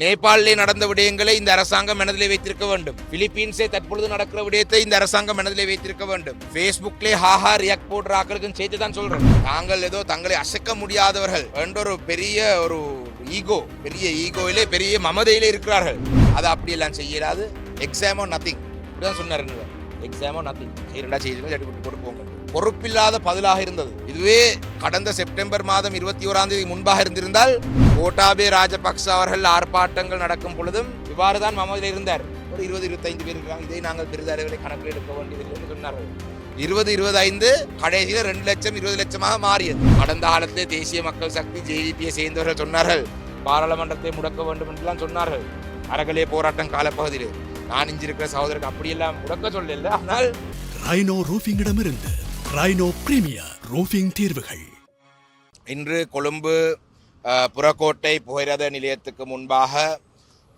நேபாளிலே நடந்த விடயங்களை இந்த அரசாங்கம் மனதிலே வைத்திருக்க வேண்டும். பிலிப்பீன்ஸே தற்பொழுது நடக்கிற விடயத்தை இந்த அரசாங்கம் மனதிலே வைத்திருக்க வேண்டும். ஃபேஸ்புக்லே ஹாஹா ரியாக்ட் போடுற ஆக்களுக்கும் சேர்த்து தான் சொல்றோம். தாங்கள் ஏதோ தங்களை அசைக்க முடியாதவர்கள் என்ற ஒரு பெரிய ஒரு ஈகோ பெரிய ஈகோவிலே பெரிய மமதையிலே இருக்கிறார்கள். அதை அப்படியெல்லாம் செய்யலாது எக்ஸாமோ நத்திங் இப்படிதான் சொன்னார் எக்ஸாமோ நத்திங் சரிடா செய்யுங்க போட்டு போங்க. பொறுப்பில்லாத பதிலாக இருந்தது. இதுவே கடந்த செப்டம்பர் மாதம் இருபத்தி ஓராம் தேதி முன்பாக இருந்திருந்தால் கோட்டாபே ராஜபக்ச அவர்கள் ஆர்ப்பாட்டங்கள் நடக்கும் பொழுதும் இவ்வாறு தான் மமதில் இருந்தார். ஒரு இருபது இருபத்தைந்து பேர் இருக்காங்க இதை நாங்கள் பெரிதளவில் கணக்கில் எடுக்க வேண்டியதில்லை என்று சொன்னார்கள். இருபது இருபத்தைந்து கடைசியில் ரெண்டு லட்சம் இருபது லட்சமாக மாறியது. கடந்த காலத்திலே தேசிய மக்கள் சக்தி ஜேஜிபியை சேர்ந்தவர்கள் சொன்னார்கள் பாராளுமன்றத்தை முடக்க வேண்டும் என்றெல்லாம் சொன்னார்கள். அறகலே போராட்டம் காலப்பகுதியில். நான் இஞ்சிருக்கிற சகோதரருக்கு அப்படியெல்லாம் முடக்க சொல்லல. ஆனால் ரைனோ ரூஃபிங்கிடமிருந்து ரைனோ பிரீமியர் ரூஃபிங் தீர்வுகள். இன்று கொழும்பு புறக்கோட்டை புகைரத நிலையத்துக்கு முன்பாக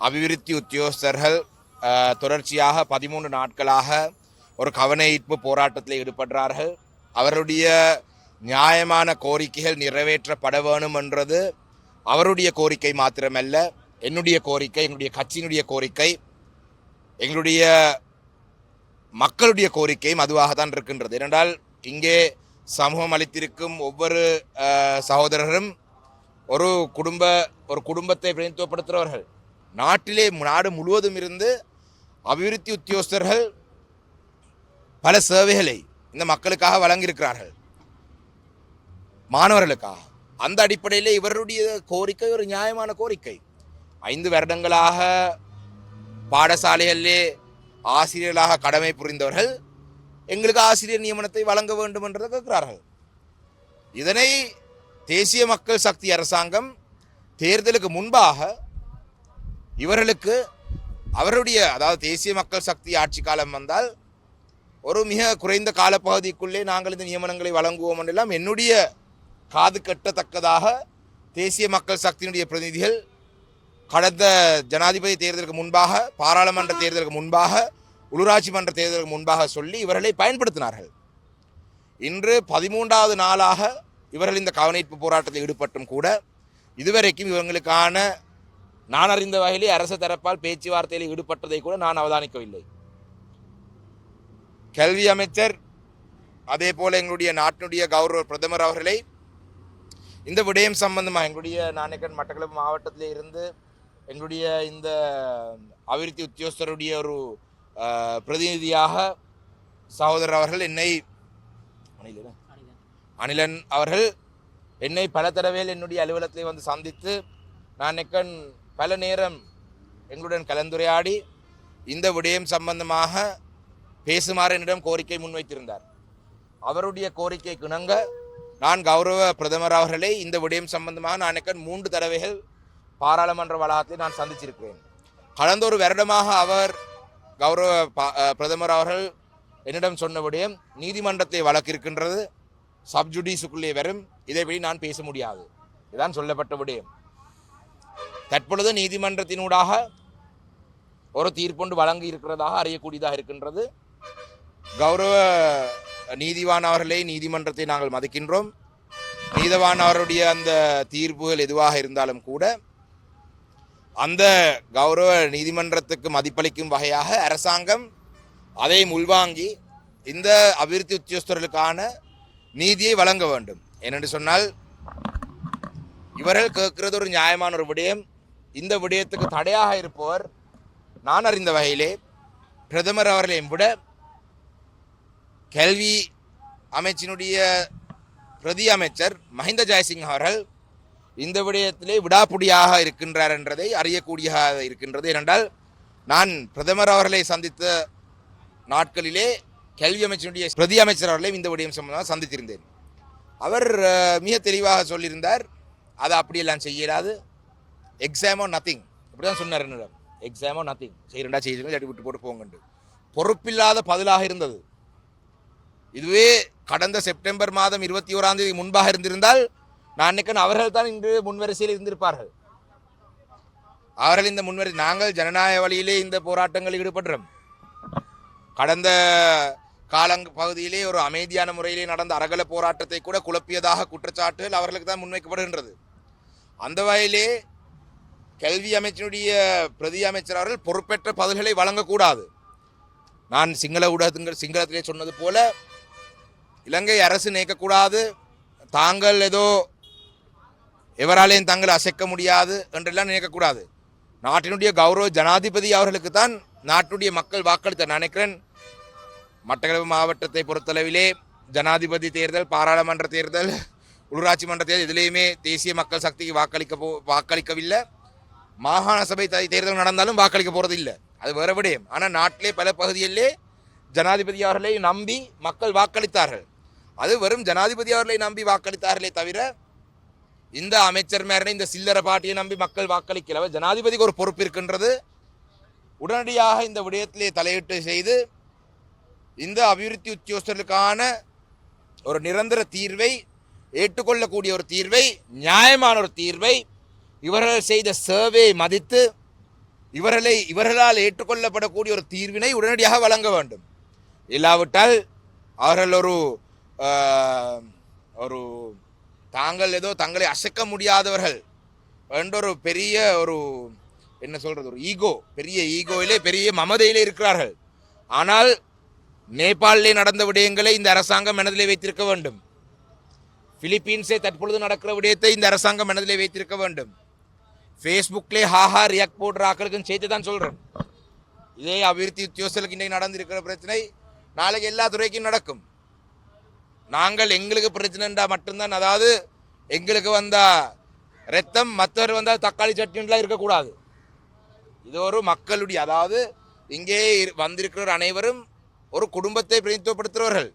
அபிவிருத்தி உத்தியோகஸ்தர்கள் தொடர்ச்சியாக பதிமூன்று நாட்களாக ஒரு கவன ஈர்ப்பு போராட்டத்தில் ஈடுபடுறார்கள். அவருடைய நியாயமான கோரிக்கைகள் நிறைவேற்றப்பட வேணும் என்றது அவருடைய கோரிக்கை மாத்திரமல்ல. என்னுடைய கோரிக்கை என்னுடைய கட்சியினுடைய கோரிக்கை எங்களுடைய மக்களுடைய கோரிக்கையும் அதுவாகத்தான் இருக்கின்றது. ஏனென்றால் இங்கே சமூகம் அளித்திருக்கும் ஒவ்வொரு அஹ், சகோதரரும் ஒரு குடும்ப ஒரு குடும்பத்தை பிரதிநிதித்துவப்படுத்துகிறவர்கள். நாட்டிலே நாடு முழுவதும் இருந்து அபிவிருத்தி உத்தியோகஸ்தர்கள் பல சேவைகளை இந்த மக்களுக்காக வழங்கியிருக்கிறார்கள். மாணவர்களுக்காக. அந்த அடிப்படையில் இவருடைய கோரிக்கை ஒரு நியாயமான கோரிக்கை. ஐந்து வருடங்களாக பாடசாலைகளிலே ஆசிரியர்களாக கடமை புரிந்தவர்கள் எங்களுக்கு ஆசிரியர் நியமனத்தை வழங்க வேண்டும் என்று கேட்கிறார்கள். இதனை தேசிய மக்கள் சக்தி அரசாங்கம் தேர்தலுக்கு முன்பாக இவர்களுக்கு அவருடைய அதாவது தேசிய மக்கள் சக்தி ஆட்சி காலம் வந்தால் ஒரு மிக குறைந்த காலப்பகுதிக்குள்ளே நாங்கள் இந்த நியமனங்களை வழங்குவோம் என்றெல்லாம் என்னுடைய காது கட்டத்தக்கதாக தேசிய மக்கள் சக்தியினுடைய பிரதிநிதிகள் கடந்த ஜனாதிபதி தேர்தலுக்கு முன்பாக பாராளுமன்ற தேர்தலுக்கு முன்பாக உள்ளூராட்சி மன்ற தேர்தலுக்கு முன்பாக சொல்லி இவர்களை பயன்படுத்தினார்கள். இன்று பதிமூன்றாவது நாளாக இவர்கள் இந்த கவனிப்பு போராட்டத்தில் ஈடுபட்டும் கூட இதுவரைக்கும் இவங்களுக்கான நான் அறிந்த வகையிலே அரசு தரப்பால் பேச்சுவார்த்தையில் ஈடுபட்டதை கூட நான் அவதானிக்கவில்லை. கல்வி அமைச்சர் அதே போல எங்களுடைய நாட்டினுடைய கௌரவ பிரதமர் அவர்களை இந்த விடயம் சம்பந்தமாக எங்களுடைய நாணயக்கன் மட்டக்களப்பு மாவட்டத்தில் இருந்து எங்களுடைய இந்த அபிவிருத்தி உத்தியோகஸ்தருடைய ஒரு பிரதிநிதியாக சகோதரர் அவர்கள் என்னை அனிலன் அவர்கள் என்னை பல தடவையில் என்னுடைய அலுவலகத்தை வந்து சந்தித்து நான் எக்கன் பல நேரம் எங்களுடன் கலந்துரையாடி இந்த விடயம் சம்பந்தமாக பேசுமாறு என்னிடம் கோரிக்கை முன்வைத்திருந்தார். அவருடைய கோரிக்கை கிணங்க நான் கௌரவ பிரதமர் அவர்களை இந்த விடயம் சம்பந்தமாக நான் எனக்கு மூன்று தடவைகள் பாராளுமன்ற வளாகத்தில் நான் சந்திச்சிருக்கிறேன். கடந்த ஒரு வருடமாக அவர் கௌரவ பா- பிரதமர் அவர்கள் என்னிடம் சொன்ன நீதிமன்றத்தை வழக்கு இருக்கின்றது சப்ஜுடிஸுக்குள்ளே வரும் இதைப்படி நான் பேச முடியாது. இதுதான் சொல்லப்பட்ட தற்பொழுது நீதிமன்றத்தினூடாக ஒரு தீர்ப்பொண்டு வழங்கி இருக்கிறதாக அறியக்கூடியதாக இருக்கின்றது. கௌரவ நீதிவான் அவர்களே நீதிமன்றத்தை நாங்கள் மதிக்கின்றோம். நீதவான் அவருடைய அந்த தீர்ப்புகள் எதுவாக இருந்தாலும் கூட அந்த கௌரவ நீதிமன்றத்துக்கு மதிப்பளிக்கும் வகையாக அரசாங்கம் அதை உள்வாங்கி இந்த அபிவிருத்தி உத்தியோகஸ்தர்களுக்கான நீதியை வழங்க வேண்டும். ஏனென்று சொன்னால் இவர்கள் கேட்கிறது ஒரு நியாயமான ஒரு விடயம். இந்த விடயத்துக்கு தடையாக இருப்பவர் நான் அறிந்த வகையிலே பிரதமர் அவர்களையும் விட கல்வி அமைச்சினுடைய பிரதி அமைச்சர் மஹிந்த ஜெயசிங் அவர்கள் இந்த விடயத்திலே விடாப்புடியாக இருக்கின்றார் என்றதை அறியக்கூடியதாக இருக்கின்றது. ஏனென்றால் நான் பிரதமர் அவர்களை சந்தித்த நாட்களிலே கல்வி அமைச்சருடைய பிரதி அமைச்சர் அவர்களையும் இந்த விடயம் சம்பந்தமாக சந்தித்திருந்தேன். அவர் மிக தெளிவாக சொல்லியிருந்தார் அதை அப்படியெல்லாம் செய்யலாது. எக்ஸாமோ நத்திங் இப்படி தான் சொன்னார் என்னிடம். எக்ஸாமோ நத்திங் செய்யறா செய்யுங்க சட்டி விட்டு போட்டு போங்கண்டு. பொறுப்பில்லாத பதிலாக இருந்தது. இதுவே கடந்த செப்டம்பர் மாதம் இருபத்தி ஓராம் தேதி முன்பாக இருந்திருந்தால் நான் நிற்கணும் அவர்கள் தான் இன்று முன்வரிசையில் இருந்திருப்பார்கள். அவர்கள் இந்த முன்வரி நாங்கள் ஜனநாயக வழியிலே இந்த போராட்டங்களில் ஈடுபடுறோம் கடந்த காலங் பகுதியிலே ஒரு அமைதியான முறையிலே நடந்த அரகல போராட்டத்தை கூட குழப்பியதாக குற்றச்சாட்டுகள் அவர்களுக்கு தான் முன்வைக்கப்படுகின்றது. அந்த வகையிலே கல்வி அமைச்சினுடைய பிரதி அமைச்சர் அவர்கள் பொறுப்பேற்ற பதில்களை வழங்கக்கூடாது. நான் சிங்கள ஊடகங்கள் சிங்களத்திலே சொன்னது போல இலங்கை அரசு நினைக்கக்கூடாது. தாங்கள் ஏதோ எவராலையும் தங்களை அசைக்க முடியாது என்றெல்லாம் நினைக்கக்கூடாது. நாட்டினுடைய கௌரவ ஜனாதிபதி அவர்களுக்கு தான் நாட்டினுடைய மக்கள் வாக்களித்தார் நினைக்கிறேன். மட்டக்களப்பு மாவட்டத்தை பொறுத்தளவிலே ஜனாதிபதி தேர்தல் பாராளுமன்ற தேர்தல் உள்ளூராட்சி மன்ற தேர்தல் இதுலேயுமே தேசிய மக்கள் சக்திக்கு வாக்களிக்க போ வாக்களிக்கவில்லை. மாகாண சபை த- தேர்தல் நடந்தாலும் வாக்களிக்க போகிறது இல்லை அது வேறு விடயம். ஆனால் நாட்டிலே பல பகுதிகளிலே ஜனாதிபதி அவர்களை நம்பி மக்கள் வாக்களித்தார்கள். அது வெறும் ஜனாதிபதி அவர்களை நம்பி வாக்களித்தார்களே தவிர இந்த அமைச்சர் மேரனை இந்த சில்லறை பாட்டியை நம்பி மக்கள் வாக்களிக்கலவ ஜனாதிபதிக்கு ஒரு பொறுப்பு இருக்கின்றது. உடனடியாக இந்த விடயத்திலே தலையிட்டு செய்து இந்த அபிவிருத்தி உத்தியோகஸ்தர்களுக்கான ஒரு நிரந்தர தீர்வை ஏற்றுக்கொள்ளக்கூடிய ஒரு தீர்வை நியாயமான ஒரு தீர்வை இவர்கள் செய்த சேவை மதித்து இவர்களை இவர்களால் ஏற்றுக்கொள்ளப்படக்கூடிய ஒரு தீர்வினை உடனடியாக வழங்க வேண்டும். இல்லாவிட்டால் அவர்கள் ஒரு ஒரு தாங்கள் ஏதோ தங்களை அசைக்க முடியாதவர்கள் என்ற ஒரு பெரிய ஒரு என்ன சொல்கிறது ஒரு ஈகோ பெரிய ஈகோவிலே பெரிய மமதையிலே இருக்கிறார்கள். ஆனால் நேபாளிலே நடந்த விடயங்களை இந்த அரசாங்கம் மனதிலே வைத்திருக்க வேண்டும். பிலிப்பீன்ஸே தற்பொழுது நடக்கிற விடயத்தை இந்த அரசாங்கம் மனதிலே வைத்திருக்க வேண்டும். ஃபேஸ்புக்லே ஹாஹா ரியாக்ட் போடுற ஆக்களுக்கும் சேர்த்து தான் சொல்கிறேன் இதே அபிவிருத்தி உத்தியோகர்களுக்கு இன்றைக்கு நடந்திருக்கிற பிரச்சனை நாளைக்கு எல்லா துறைக்கும் நடக்கும். நாங்கள் எங்களுக்கு பிரச்சனைண்டா மட்டும்தான். அதாவது எங்களுக்கு வந்தால் ரத்தம் மற்றவர் வந்தால் தக்காளி சட்னிலாம் இருக்கக்கூடாது. இது ஒரு மக்களுடைய அதாவது இங்கே இரு- வந்திருக்கிற அனைவரும் ஒரு குடும்பத்தை பிரதித்துவப்படுத்துகிறவர்கள்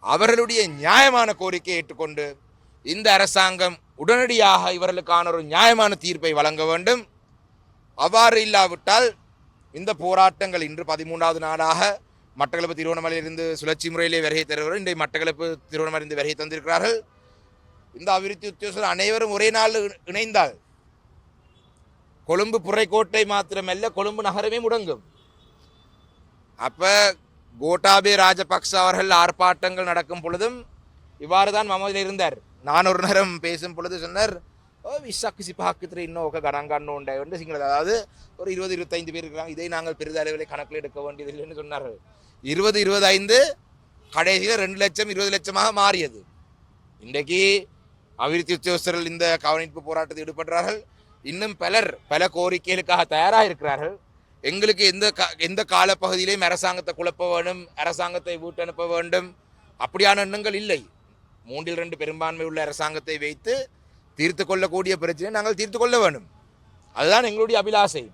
அவர்களுடைய நியாயமான கோரிக்கையை ஏற்றுக்கொண்டு இந்த அரசாங்கம் உடனடியாக இவர்களுக்கான ஒரு நியாயமான தீர்ப்பை வழங்க வேண்டும். அவ்வாறு இல்லாவிட்டால் இந்த போராட்டங்கள் இன்று பதிமூன்றாவது நாளாக மட்டக்களப்பு திருவண்ணாமலையிலிருந்து சுழற்சி முறையிலே வருகை தருகிறவர் இன்றைய மட்டக்களப்பு திருவண்ணாமலையிலிருந்து வருகை தந்திருக்கிறார்கள். இந்த அபிவிருத்தி உத்தியோகஸ்தர் அனைவரும் ஒரே நாள் இணைந்தால் கொழும்பு புறைக்கோட்டை மாத்திரமல்ல கொழும்பு நகரமே முடங்கும். அப்ப கோட்டாபே ராஜபக்ச அவர்கள் ஆர்ப்பாட்டங்கள் நடக்கும் பொழுதும் இவ்வாறு தான் மமதில் இருந்தார். நான் ஒரு நேரம் பேசும் பொழுது சொன்னார் ஓ விசாக்கு சிப்பாக்குத்திர இன்னும் ஒக்க கணங்கான்னு உண்டை. வந்து சிங்கள அதாவது ஒரு இருபது இருபத்தைந்து பேர் இருக்கிறாங்க இதை நாங்கள் பெரிதளவில் கணக்கில் எடுக்க வேண்டியதில்லைன்னு சொன்னார்கள். இருபது இருபத்தைந்து கடைசியில் ரெண்டு லட்சம் இருபது லட்சமாக மாறியது. இன்றைக்கு அபிவிருத்தி உத்தியோகஸ்தர்கள் இந்த கவனிப்பு போராட்டத்தில் ஈடுபடுறார்கள் இன்னும் பலர் பல கோரிக்கைகளுக்காக தயாராக இருக்கிறார்கள். எங்களுக்கு எந்த கா- எந்த காலப்பகுதியிலையும் அரசாங்கத்தை குழப்ப வேண்டும் அரசாங்கத்தை வீட்டு அனுப்ப வேண்டும். அப்படியான எண்ணங்கள் இல்லை. மூன்றில் ரெண்டு பெரும்பான்மை உள்ள அரசாங்கத்தை வைத்து தீர்த்து கொள்ளக்கூடிய பிரச்சனை நாங்கள் தீர்த்து கொள்ள வேண்டும். அதுதான் எங்களுடைய அபிலாசை.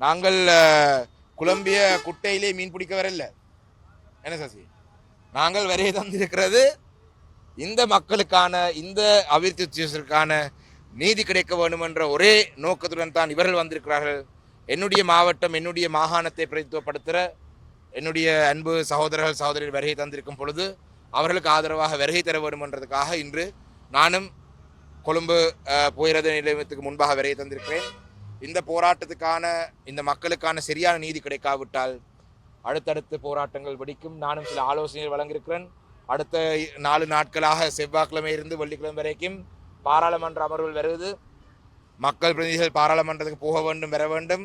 நாங்கள் குழம்பிய குட்டையிலே மீன் பிடிக்க வரல என்ன சசி? நாங்கள் வரைய தந்திருக்கிறது. இந்த மக்களுக்கான இந்த அபிவிருத்திக்கான நீதி கிடைக்க வேண்டும் என்ற ஒரே நோக்கத்துடன் தான் இவர்கள் வந்திருக்கிறார்கள். என்னுடைய மாவட்டம் என்னுடைய மாகாணத்தை பிரதித்துவப்படுத்துகிற என்னுடைய அன்பு சகோதரர்கள் சகோதரிகள் வருகை தந்திருக்கும் பொழுது அவர்களுக்கு ஆதரவாக வருகை தர வேண்டும் என்றதுக்காக இன்று நானும் கொழும்பு அஹ், போயிரத நிலையத்துக்கு முன்பாக விரைய தந்திருக்கிறேன். இந்த போராட்டத்துக்கான இந்த மக்களுக்கான சரியான நீதி கிடைக்காவிட்டால் அடுத்தடுத்து போராட்டங்கள் வெடிக்கும். நானும் சில ஆலோசனைகள் வழங்கியிருக்கிறேன். அடுத்த நாலு நாட்களாக செவ்வாய்க்கிழமை இருந்து வெள்ளிக்கிழமை வரைக்கும் பாராளுமன்ற அமர்வுகள் வருவது. மக்கள் பிரதிநிதிகள் பாராளுமன்றத்துக்கு போக வேண்டும் வர வேண்டும்.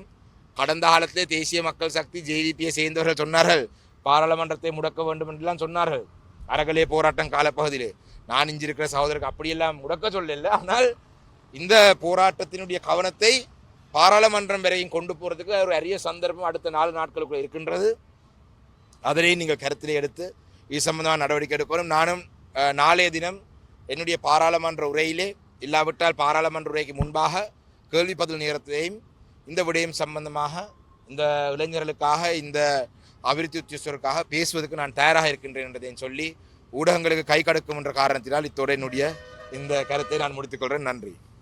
கடந்த காலத்திலே தேசிய மக்கள் சக்தி ஜேவிபியை சேர்ந்தவர்கள் சொன்னார்கள் பாராளுமன்றத்தை முடக்க வேண்டும் என்றெல்லாம் சொன்னார்கள். அறகலே போராட்டம் காலப்பகுதியிலே. நான் இஞ்சிருக்கிற சகோதரருக்கு அப்படியெல்லாம் முடக்க சொல்லல. ஆனால் இந்த போராட்டத்தினுடைய கவனத்தை பாராளுமன்றம் வரையும் கொண்டு போகிறதுக்கு ஒரு அரிய சந்தர்ப்பம் அடுத்த நாலு நாட்களுக்குள்ள இருக்கின்றது. அதனையும் நீங்கள் கருத்திலே எடுத்து இது சம்பந்தமான நடவடிக்கை எடுக்கணும். நானும் நாளைய தினம் என்னுடைய பாராளுமன்ற உரையிலே இல்லாவிட்டால் பாராளுமன்ற உரைக்கு முன்பாக கேள்வி பதில் நேரத்திலேயும் இந்த விடயம் சம்பந்தமாக இந்த இளைஞர்களுக்காக இந்த அபிவிருத்தி உத்தியோகருக்காக பேசுவதற்கு நான் தயாராக இருக்கின்றேன் என்றதையும் சொல்லி ஊடகங்களுக்கு கை கடக்கும் என்ற காரணத்தினால் இத்தோடு என்னுடைய இந்த கருத்தை நான் முடித்துக்கொள்கிறேன் நன்றி.